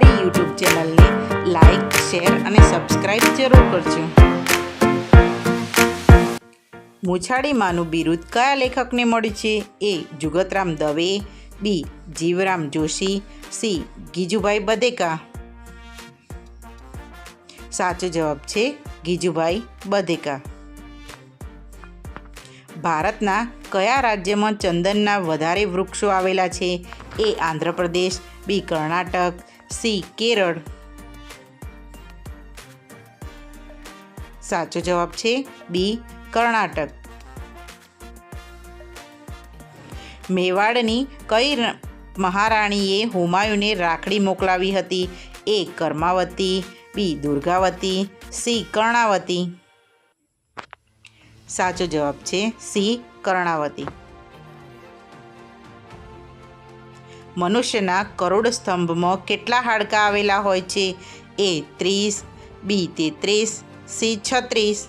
અમારી યુટ્યુબ ચેનલને like, share અને સબસ્ક્રાઈબ જરૂર કરજો. મૂછાળીમાનું બિરુદ કયા લેખકને મળ્યું છે? A Jugatram Dave, B Jivram Joshi, C Gijubhai Badheka. સાચો જવાબ છે ગીજુભાઈ બધેકા. ભારતના કયા રાજ્યમાં ચંદનના વધારે વૃક્ષો આવેલા છે? A Andhra Pradesh B Karnataka, C, Kerala. સાચો જવાબ છે બી, કર્ણાટક. મેવાડની કઈ મહારાણીએ હુમાયુને રાખડી મોકલાવી હતી? A, Karmavati, B, Durgavati, C, Karnavati. સાચો જવાબ છે સી, કર્ણાવતી. મનુષ્યના કરોડ સ્તંભમાં કેટલા હાડકાં આવેલા હોય છે? એ ત્રીસ, બી તેત્રીસ સી છત્રીસ.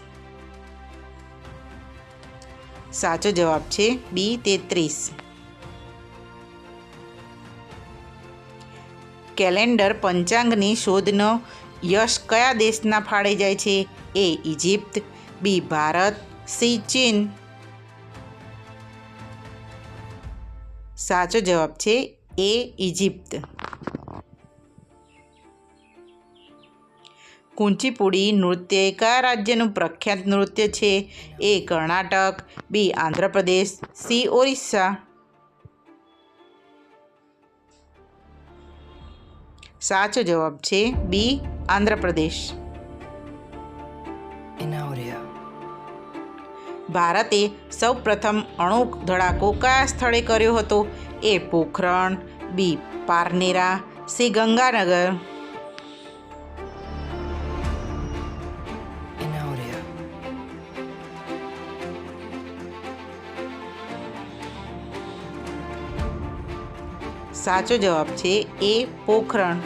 સાચો જવાબ છે બી તેત્રીસ કેલેન્ડર પંચાંગની શોધનો યશ કયા દેશના ફાળે જાય છે? A Egypt B Bharat, C ચીન. સાચો જવાબ છે એ ઇજિપ્ત કુંચીપુડી નૃત્ય કયા રાજ્યનું પ્રખ્યાત નૃત્ય છે? A Karnataka, B Andhra Pradesh, C Orissa. સાચો જવાબ છે બી આંધ્રપ્રદેશ. Inaudia. ભારતે સૌપ્રથમ અણુ ધડાકો કયા સ્થળે કર્યો હતો? A Pokhran B Parnera C Ganganagar. સાચો જવાબ છે એ પોખરણ.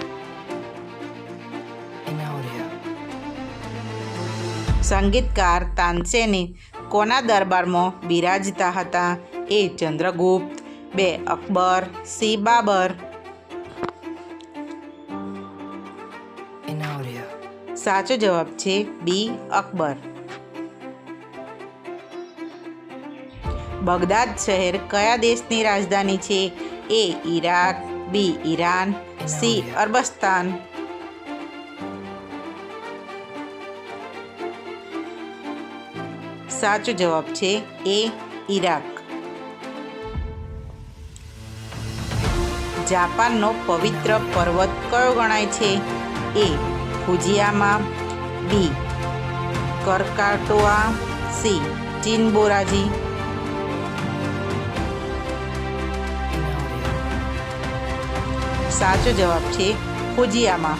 સંગીતકાર તાનસેની કોના દરબારમાં બિરાજતા હતા. એ ચંદ્રગુપ્ત, બે અકબર, સી બાબર. સાચો જવાબ છે બી અકબર. બગદાદ શહેર કયા દેશની રાજધાની છે? A Iraq, B Iran, C અરબસ્તાન. સાચો જવાબ છે એ ઈરાક. જાપાનનો પવિત્ર પર્વત કયો ગણાય છે? A Fujiyama, B Krakatoa, C Chimborazo. સાચો જવાબ છે ફુજિયામા.